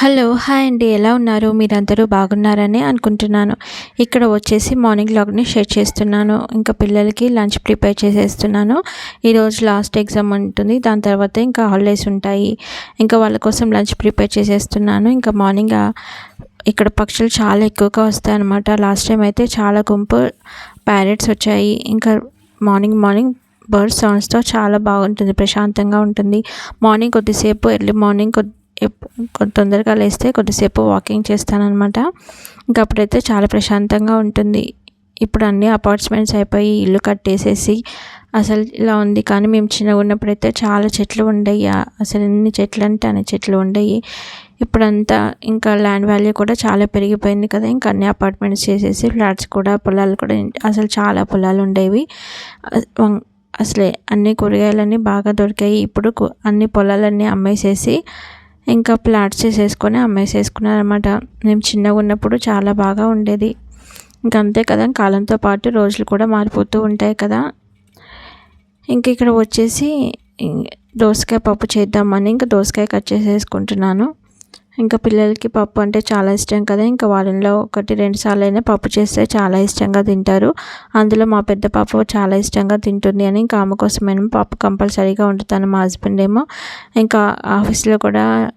Hello hi అండి. ఎలా ఉన్నారు? మీరందరూ బాగున్నారని అనుకుంటున్నాను. ఇక్కడ వచ్చేసి మార్నింగ్ లాగ్ని షేర్ చేస్తున్నాను. ఇంకా పిల్లలకి లంచ్ ప్రిపేర్ చేసేస్తున్నాను. ఈరోజు లాస్ట్ ఎగ్జామ్ ఉంటుంది. దాని తర్వాత ఇంకా హాలిడేస్ ఉంటాయి. ఇంకా వాళ్ళ కోసం లంచ్ ప్రిపేర్ చేసేస్తున్నాను. ఇంకా మార్నింగ్ ఇక్కడ పక్షులు చాలా ఎక్కువగా వస్తాయి అన్నమాట లాస్ట్ టైం అయితే చాలా గుంపు ప్యారెట్స్ వచ్చాయి. ఇంకా మార్నింగ్ మార్నింగ్ బర్డ్ సౌండ్స్తో చాలా బాగుంటుంది. ప్రశాంతంగా ఉంటుంది. మార్నింగ్ కొద్దిసేపు ఎర్లీ మార్నింగ్ కొద్ది తొందరగా లేస్తే కొద్దిసేపు వాకింగ్ చేస్తానన్నమాట. ఇంకా అప్పుడైతే చాలా ప్రశాంతంగా ఉంటుంది. ఇప్పుడు అన్ని అపార్ట్మెంట్స్ అయిపోయి ఇల్లు కట్టేసేసి అసలు ఇలా ఉంది. కానీ మేము చిన్నగా ఉన్నప్పుడైతే చాలా చెట్లు ఉండయి. అసలు ఎన్ని చెట్లు అంటే అన్ని చెట్లు ఉండయి. ఇప్పుడంతా ఇంకా ల్యాండ్ వాల్యూ కూడా చాలా పెరిగిపోయింది కదా. ఇంకా అన్ని అపార్ట్మెంట్స్ చేసేసి ఫ్లాట్స్ కూడా పొలాలు కూడా అసలు చాలా పొలాలు ఉండేవి. అసలే అన్ని కూరగాయలన్నీ బాగా దొరికాయి. ఇప్పుడు అన్ని పొలాలన్నీ అమ్మేసేసి ఇంకా ప్లాట్స్ చేసేసుకొని అమ్మేసేసుకున్నారనమాట మేము చిన్నగా ఉన్నప్పుడు చాలా బాగా ఉండేది. ఇంకా అంతే కదా కాలంతో పాటు రోజులు కూడా మారిపోతూ ఉంటాయి కదా. ఇంక ఇక్కడ వచ్చేసి దోసకాయ పప్పు చేద్దామని ఇంకా దోసకాయ కట్ చేసేసుకుంటున్నాను. ఇంకా పిల్లలకి పప్పు అంటే చాలా ఇష్టం కదా. ఇంకా వాళ్ళలో ఒకటి రెండు సార్లు అయినా పప్పు చేస్తే చాలా ఇష్టంగా తింటారు. అందులో మా పెద్ద పాప చాలా ఇష్టంగా తింటుంది అని ఇంకా ఆమె కోసమైనా పప్పు కంపల్సరీగా వండుతాను మా హస్బెండ్ ఏమో ఇంకా ఆఫీస్లో కూడా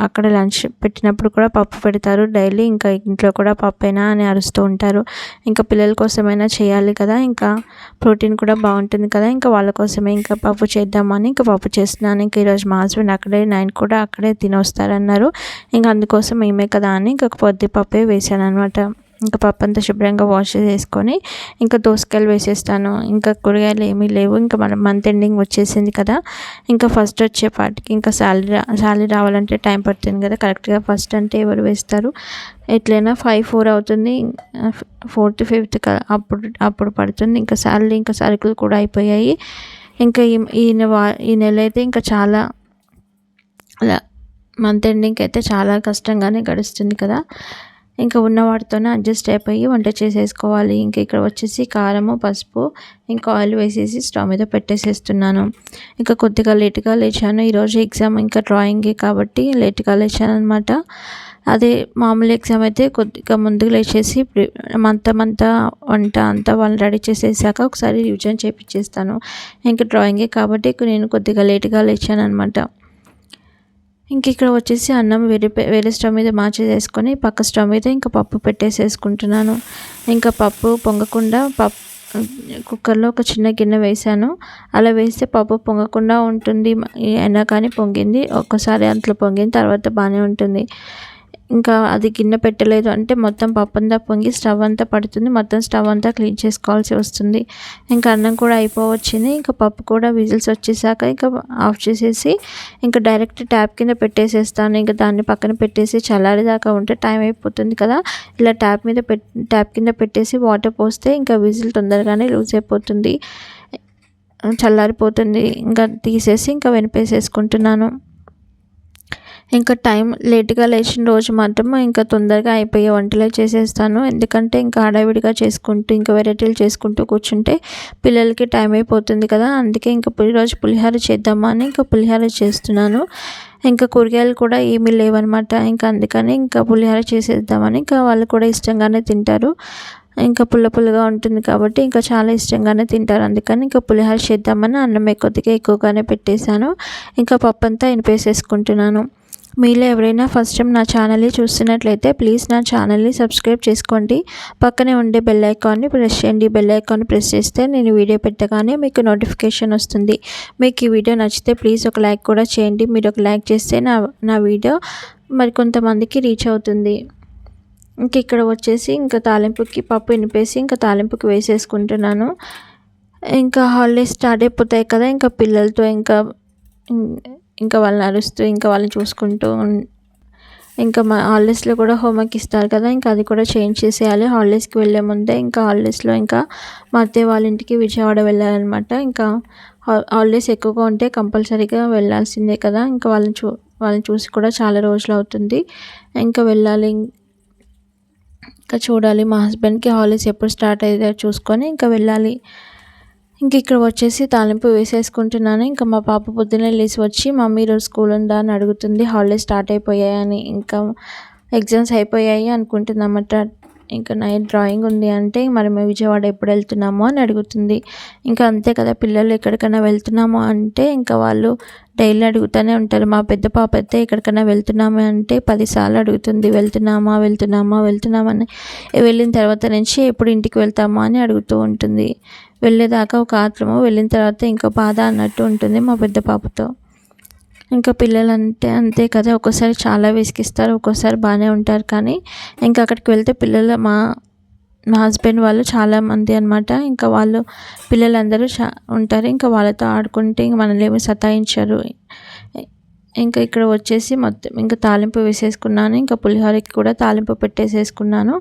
అక్కడ లంచ్ పెట్టినప్పుడు కూడా పప్పు పెడతారు. డైలీ ఇంకా ఇంట్లో కూడా పప్పేనా అని అరుస్తూ ఉంటారు. ఇంకా పిల్లల కోసమైనా చేయాలి కదా. ఇంకా ప్రోటీన్ కూడా బాగుంటుంది కదా. ఇంకా వాళ్ళ కోసమే ఇంకా పప్పు చేద్దామని ఇంకా పప్పు చేస్తున్నాను. ఇంకా ఈరోజు మా హస్బెండ్ అక్కడే నైన్ కూడా అక్కడే తినొస్తారన్నారు. ఇంకా అందుకోసం మేమే కదా అని ఇంకా పొద్దుపప్పే వేసాను అనమాట ఇంకా పప్పు అంతా శుభ్రంగా వాష్ చేసుకొని ఇంకా దోసకాయలు వేసేస్తాను. ఇంకా కూరగాయలు ఏమీ లేవు. ఇంకా మన మంత్ ఎండింగ్ వచ్చేసింది కదా. ఇంకా ఫస్ట్ వచ్చేపాటికి ఇంకా శాలరీ శాలరీ రావాలంటే టైం పడుతుంది కదా. కరెక్ట్గా ఫస్ట్ అంటే ఎవరు వేస్తారు? ఎట్లయినా ఫైవ్ ఫోర్ అవుతుంది. ఫోర్త్ ఫిఫ్త్ అప్పుడు అప్పుడు పడుతుంది. ఇంకా శాలరీ ఇంకా సరుకులు కూడా అయిపోయాయి. ఇంకా ఈ వా ఈ నెల అయితే ఇంకా చాలా అలా మంత్ ఎండింగ్కి అయితే చాలా కష్టంగానే గడుస్తుంది కదా. ఇంకా ఉన్న వాటితోనే అడ్జస్ట్ అయిపోయి వంట చేసేసుకోవాలి. ఇంకా ఇక్కడ వచ్చేసి కారము పసుపు ఇంకా ఆయిల్ వేసేసి స్టవ్ మీద పెట్టేసేస్తున్నాను. ఇంకా కొద్దిగా లేట్గా లేచాను. ఈరోజు ఎగ్జామ్ ఇంకా డ్రాయింగే కాబట్టి లేట్గా లేచాను అనమాట అదే మామూలు ఎగ్జామ్ అయితే కొద్దిగా ముందుకు లేచేసి మంత మంత వంట అంతా వాళ్ళని రెడీ చేసేసాక ఒకసారి రివిజన్ చేపించేస్తాను ఇంకా డ్రాయింగే కాబట్టి నేను కొద్దిగా లేట్గా లేచాను అనమాట ఇంక ఇక్కడ వచ్చేసి అన్నం వేరే వేరే స్టవ్ మీద మార్చేసేసుకొని పక్క స్టవ్ మీద ఇంకా పప్పు పెట్టేసేసుకుంటున్నాను. ఇంకా పప్పు పొంగకుండా పప్పు కుక్కర్లో ఒక చిన్న గిన్నె వేసాను అలా వేస్తే పప్పు పొంగకుండా ఉంటుంది. అయినా కానీ పొంగింది. ఒక్కసారి అంతలో పొంగిన తర్వాత బాగానే ఉంటుంది. ఇంకా అది గిన్నె పెట్టలేదు అంటే మొత్తం పప్పు అంతా పొంగి స్టవ్ అంతా పడుతుంది. మొత్తం స్టవ్ అంతా క్లీన్ చేసుకోవాల్సి వస్తుంది. ఇంకా అన్నం కూడా అయిపోవచ్చింది. ఇంకా పప్పు కూడా విజిల్స్ వచ్చేసాక ఇంకా ఆఫ్ చేసేసి ఇంకా డైరెక్ట్ ట్యాప్ కింద పెట్టేసేస్తాను. ఇంకా దాన్ని పక్కన పెట్టేసి చల్లారేదాకా ఉంటే టైం అయిపోతుంది కదా. ఇలా ట్యాప్ మీద పెట్ ట్యాప్ కింద పెట్టేసి వాటర్ పోస్తే ఇంకా విజిల్ తొందరగానే లూజ్ అయిపోతుంది. చల్లారిపోతుంది. ఇంకా తీసేసి ఇంకా వెనిపేసేసుకుంటున్నాను. ఇంకా టైం లేట్గా లేచిన రోజు మాత్రం ఇంకా తొందరగా అయిపోయే వంటలే చేసేస్తాను. ఎందుకంటే ఇంకా హడావిడిగా చేసుకుంటూ ఇంకా వెరైటీలు చేసుకుంటూ కూర్చుంటే పిల్లలకి టైం అయిపోతుంది కదా. అందుకే ఇంకా ఈరోజు పులిహోర చేద్దామని ఇంకా పులిహోర చేస్తున్నాను. ఇంకా కూరగాయలు కూడా ఏమీ లేవన్నమాట. ఇంకా అందుకని ఇంకా పులిహోర చేసేద్దామని ఇంకా వాళ్ళు కూడా ఇష్టంగానే తింటారు. ఇంకా పుల్ల పుల్లగా ఉంటుంది కాబట్టి ఇంకా చాలా ఇష్టంగానే తింటారు. అందుకని ఇంకా పులిహోర చేద్దామని అన్నం కొద్దిగా ఎక్కువగానే పెట్టేశాను. ఇంకా పప్పు అంతా ఇనిపేసేసుకుంటున్నాను. మీలో ఎవరైనా ఫస్ట్ టైం నా ఛానల్ని చూస్తున్నట్లయితే ప్లీజ్ నా ఛానల్ని సబ్స్క్రైబ్ చేసుకోండి. పక్కనే ఉండే బెల్ ఐకాన్ని ప్రెస్ చేయండి. బెల్ ఐకాన్ని ప్రెస్ చేస్తే నేను వీడియో పెట్టగానే మీకు నోటిఫికేషన్ వస్తుంది. మీకు ఈ వీడియో నచ్చితే ప్లీజ్ ఒక లైక్ కూడా చేయండి. మీరు ఒక లైక్ చేస్తే నా నా వీడియో మరి కొంతమందికి రీచ్ అవుతుంది. ఇంక ఇక్కడ వచ్చేసి ఇంకా తాలింపుకి పప్పు వినిపేసి ఇంకా తాలింపుకి వేసేసుకుంటున్నాను. ఇంకా హాలిడేస్ స్టార్ట్ అయిపోతాయి కదా ఇంకా పిల్లలతో ఇంకా ఇంకా వాళ్ళని అరుస్తూ ఇంకా వాళ్ళని చూసుకుంటూ ఇంకా మా హాలిడేస్లో కూడా హోంవర్క్ ఇస్తారు కదా ఇంకా అది కూడా చేంజ్ చేసేయాలి. హాలిడేస్కి వెళ్ళే ముందే ఇంకా హాలిడేస్లో ఇంకా మా అత్తయ్య వాళ్ళ ఇంటికి విజయవాడ వెళ్ళాలన్నమాట. ఇంకా హాలిడేస్ ఎక్కువగా ఉంటే కంపల్సరీగా వెళ్ళాల్సిందే కదా ఇంకా వాళ్ళని చూ వాళ్ళని చూసి కూడా చాలా రోజులు అవుతుంది. ఇంకా వెళ్ళాలి ఇంకా చూడాలి. మా హస్బెండ్కి హాలిడేస్ ఎప్పుడు స్టార్ట్ అయితే చూసుకొని ఇంకా వెళ్ళాలి. ఇంక ఇక్కడ వచ్చేసి తాలింపు వేసేసుకుంటున్నాను. ఇంకా మా పాప పొద్దున్నే లేచి వచ్చి మమ్మీ ఈరోజు స్కూల్ ఉందా? అని అడుగుతుంది. హాలిడేస్ స్టార్ట్ అయిపోయాయని ఇంకా ఎగ్జామ్స్ అయిపోయాయి అనుకుంటుందన్నమాట ఇంకా నైట్ డ్రాయింగ్ ఉంది అంటే మరి మేము విజయవాడ ఎప్పుడు వెళ్తున్నాము? అని అడుగుతుంది. ఇంకా అంతే కదా పిల్లలు ఎక్కడికైనా వెళ్తున్నాము అంటే ఇంకా వాళ్ళు డైలీ అడుగుతూనే ఉంటారు. మా పెద్ద పాప అయితే ఎక్కడికైనా వెళ్తున్నాము అంటే పదిసార్లు అడుగుతుంది. వెళ్తున్నామా వెళ్తున్నామా వెళ్తున్నామని వెళ్ళిన తర్వాత నుంచి ఎప్పుడు ఇంటికి వెళ్తామా? అని అడుగుతూ ఉంటుంది. వెళ్ళేదాకా ఒక ఆత్రము వెళ్ళిన తర్వాత ఇంకో బాధ అన్నట్టు ఉంటుంది మా పెద్ద పాపతో. ఇంకా పిల్లలు అంటే అంతే కదా ఒక్కోసారి చాలా విసిగిస్తారు ఒక్కోసారి బాగానే ఉంటారు కానీ ఇంకా అక్కడికి వెళ్తే పిల్లలు మా మా హస్బెండ్ వాళ్ళు చాలామంది అనమాట ఇంకా వాళ్ళు పిల్లలందరూ చా ఉంటారు. ఇంకా వాళ్ళతో ఆడుకుంటే ఇంక మనల్ని ఏమి సతాయించరు. ఇంకా ఇక్కడ వచ్చేసి మొత్తం ఇంకా తాలింపు వేసేసుకున్నాను. ఇంకా పులిహోరకి కూడా తాలింపు పెట్టేసేసుకున్నాను.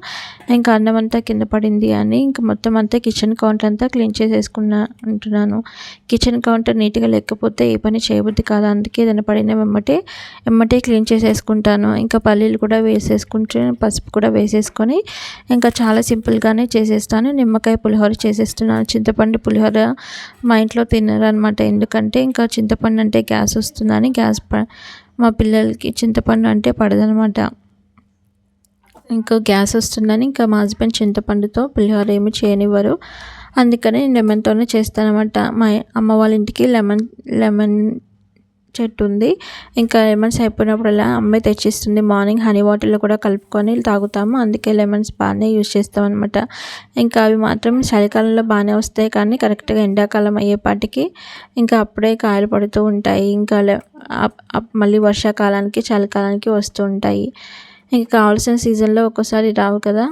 ఇంకా అన్నం అంతా కింద పడింది అని ఇంకా మొత్తం అంతా కిచెన్ కౌంటర్ అంతా క్లీన్ చేసేసుకున్నా అంటున్నాను కిచెన్ కౌంటర్ నీట్గా లేకపోతే ఏ పని చేయబుద్ది కాదు. అందుకే ఏదైనా పడిన వెమ్మటే వెమ్మటే క్లీన్ చేసేసుకుంటాను. ఇంకా పల్లీలు కూడా వేసేసుకుంటే పసుపు కూడా వేసేసుకొని ఇంకా చాలా సింపుల్గానే చేసేస్తాను. నిమ్మకాయ పులిహోర చేసేస్తున్నాను. చింతపండు పులిహోర మా ఇంట్లో తినరు అనమాట ఎందుకంటే ఇంకా చింతపండు అంటే గ్యాస్ వస్తుందని గ్యాస్ మా పిల్లలకి చింతపండు అంటే పడదనమాట. ఇంకా గ్యాస్ వస్తుందని ఇంకా మా హస్బెండ్ చింతపండుతో పులిహోర ఏమి చేయనివ్వరు. అందుకని లెమన్తోనే చేస్తానమాట. మా అమ్మ వాళ్ళ ఇంటికి లెమన్ లెమన్ చెట్టు ఉంది ఇంకా లెమన్స్ అయిపోయినప్పుడల్లా అమ్మే తెచ్చిస్తుంది. మార్నింగ్ హనీ వాటర్లో కూడా కలుపుకొని తాగుతాము. అందుకే లెమన్స్ బాగానే యూజ్ చేస్తాం అనమాట ఇంకా అవి మాత్రం చలికాలంలో బాగానే వస్తాయి కానీ కరెక్ట్గా ఎండాకాలం అయ్యేపాటికి ఇంకా అప్పుడే కాయలు పడుతూ ఉంటాయి. ఇంకా మళ్ళీ వర్షాకాలానికి చలికాలానికి వస్తూ ఉంటాయి. ఇంకా కావాల్సిన సీజన్లో ఒక్కోసారి రావు కదా.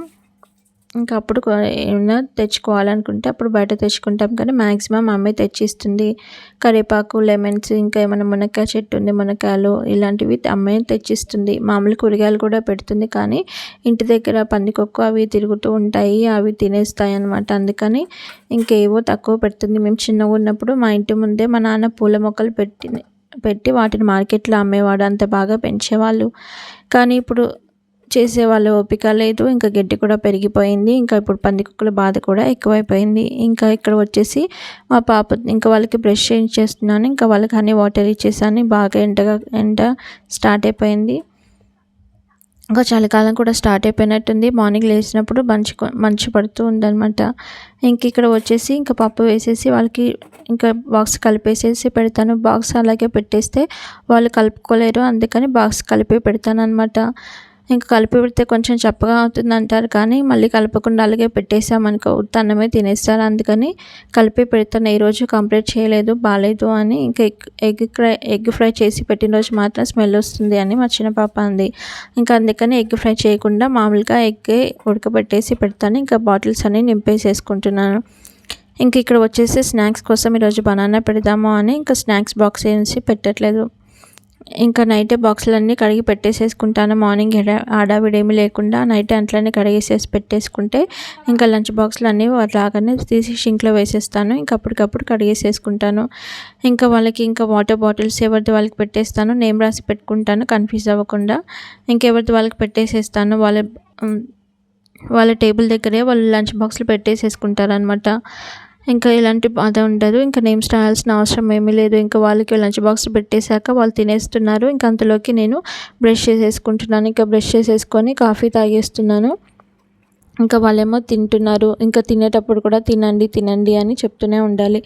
ఇంకా అప్పుడు ఏమైనా తెచ్చుకోవాలనుకుంటే అప్పుడు బయట తెచ్చుకుంటాం. కానీ మ్యాక్సిమం అమ్మే తెచ్చిస్తుంది. కరివేపాకు లెమన్స్ ఇంకా ఏమైనా మునక్కాయ చెట్టు ఉంది మునక్కాయలు ఇలాంటివి అమ్మే తెచ్చిస్తుంది. మామూలు కూరగాయలు కూడా పెడుతుంది. కానీ ఇంటి దగ్గర పందికొక్కు అవి తిరుగుతూ ఉంటాయి. అవి తినేస్తాయి అనమాట అందుకని ఇంకేవో తక్కువ పెడుతుంది. మేము చిన్నగా ఉన్నప్పుడు మా ఇంటి ముందే మా నాన్న పూల మొక్కలు పెట్టి పెట్టి వాటిని మార్కెట్లో అమ్మేవాడు. అంత బాగా పెంచేవాళ్ళు. కానీ ఇప్పుడు చేసే వాళ్ళ ఓపిక లేదు. ఇంకా గడ్డి కూడా పెరిగిపోయింది. ఇంకా ఇప్పుడు పందికొక్కుల బాధ కూడా ఎక్కువైపోయింది. ఇంకా ఇక్కడ వచ్చేసి మా పాప ఇంకా వాళ్ళకి బ్రష్ చేస్తున్నాను. ఇంకా వాళ్ళకి అన్ని వాటర్ ఇచ్చేసాను. బాగా ఎండగా ఎండ స్టార్ట్ అయిపోయింది. ఇంకా చలికాలం కూడా స్టార్ట్ అయిపోయినట్టుంది. మార్నింగ్ లేచినప్పుడు మంచి మంచి పడుతూ ఉందనమాట ఇంక ఇక్కడ వచ్చేసి ఇంకా పప్పు వేసేసి వాళ్ళకి ఇంకా బాక్స్ కలిపేసేసి పెడతాను. బాక్స్ అలాగే పెట్టేస్తే వాళ్ళు కలుపుకోలేరు. అందుకని బాక్స్ కలిపి పెడతాను అనమాట ఇంకా కలిపి పెడితే కొంచెం చప్పగా అవుతుంది అంటారు కానీ మళ్ళీ కలపకుండా అలాగే పెట్టేసామనుకో అన్నమే తినేస్తారు. అందుకని కలిపి పెడతాను ఈరోజు కంప్లీట్ చేయలేదు బాగాలేదు అని ఇంకా egg egg fry egg fry చేసి పెట్టిన రోజు మాత్రం స్మెల్ వస్తుంది అని మా చిన్న పాప అంది. ఇంకా అందుకని ఎగ్ ఫ్రై చేయకుండా మామూలుగా ఎగ్ ఉడకబెట్టేసి పెడతాను ఇంకా బాటిల్స్ అన్నీ నింపేసేసుకుంటున్నాను. ఇంక ఇక్కడ వచ్చేసి స్నాక్స్ కోసం ఈరోజు బనానా పెడదాము అని ఇంకా స్నాక్స్ బాక్స్ వేసి పెట్టట్లేదు. ఇంకా నైటే బాక్సులన్నీ కడిగి పెట్టేసేసుకుంటాను. మార్నింగ్ ఆడావిడేమీ లేకుండా నైట్ అంట్లన్నీ కడిగేసేసి పెట్టేసుకుంటే ఇంకా లంచ్ బాక్సులు అన్నీ లాగానే తీసి షింక్లో వేసేస్తాను. ఇంకా అప్పటికప్పుడు కడిగేసేసుకుంటాను. ఇంకా వాళ్ళకి ఇంకా వాటర్ బాటిల్స్ ఎవరిది వాళ్ళకి పెట్టేస్తాను. నేమ్ రాసి పెట్టుకుంటాను. కన్ఫ్యూజ్ అవ్వకుండా ఇంకెవరిది వాళ్ళకి పెట్టేసేస్తాను. వాళ్ళ వాళ్ళ టేబుల్ దగ్గరే వాళ్ళు లంచ్ బాక్స్లు పెట్టేసేసుకుంటారు అనమాట ఇంకా ఇలాంటి బాధ ఉండదు. ఇంకా నేమ్స్ రాయాల్సిన అవసరం ఏమీ లేదు. ఇంకా వాళ్ళకి లంచ్ బాక్స్ పెట్టేశాక వాళ్ళు తినేస్తున్నారు. ఇంకా అంతలోకి నేను బ్రష్ చేసేసుకుంటున్నాను. ఇంకా బ్రష్ చేసేసుకొని కాఫీ తాగేస్తున్నాను. ఇంకా వాళ్ళేమో తింటున్నారు. ఇంకా తినేటప్పుడు కూడా తినండి తినండి అని చెప్తూనే ఉండాలి.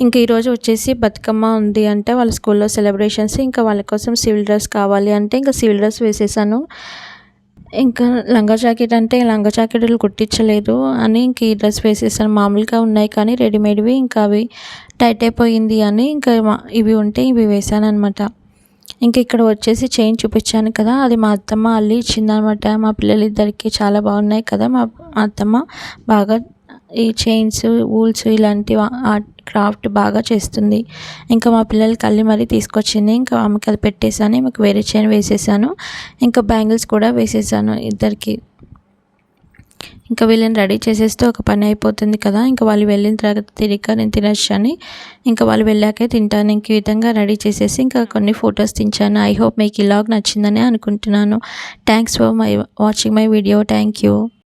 ఇంకా ఈరోజు వచ్చేసి బతుకమ్మ ఉంది అంటే. వాళ్ళ స్కూల్లో సెలబ్రేషన్స్. ఇంకా వాళ్ళ కోసం సివిల్ డ్రెస్ కావాలి అంటే ఇంకా సివిల్ డ్రెస్ వేసేసాను. ఇంకా లంగా జాకెట్ అంటే లంగా జాకెట్లు కుట్టించలేదు అని ఇంక ఈ డ్రెస్ వేసేసాను. మామూలుగా ఉన్నాయి కానీ రెడీమేడ్వి ఇంకా అవి టైట్ అయిపోయింది అని ఇంకా ఇవి ఉంటే ఇవి వేసాను అనమాట ఇంకా ఇక్కడ వచ్చేసి చైన్ చూపించాను కదా అది మా అత్తమ్మ అల్లి ఇచ్చిందనమాట మా పిల్లలిద్దరికి చాలా బాగున్నాయి కదా మా అత్తమ్మ. బాగా ఈ చైన్స్ వూల్స్ ఇలాంటి క్రాఫ్ట్ బాగా చేస్తుంది. ఇంకా మా పిల్లలకి అల్లి మరీ తీసుకొచ్చింది. ఇంకా ఆమెకి అది పెట్టేశాను. మీకు వేరే చైన్ వేసేసాను ఇంకా బ్యాంగిల్స్ కూడా వేసేసాను ఇద్దరికి. ఇంకా వీళ్ళని రెడీ చేసేస్తే ఒక పని అయిపోతుంది కదా. ఇంకా వాళ్ళు వెళ్ళిన తర్వాత తిరిగి నేను తినచ్చు అని ఇంకా వాళ్ళు వెళ్ళాకే తింటాను. ఇంక విధంగా రెడీ చేసేసి ఇంకా కొన్ని ఫొటోస్ తించాను ఐ హోప్ మీకు ఇలాగ్ నచ్చిందని అనుకుంటున్నాను. Thanks for my watching my video thank you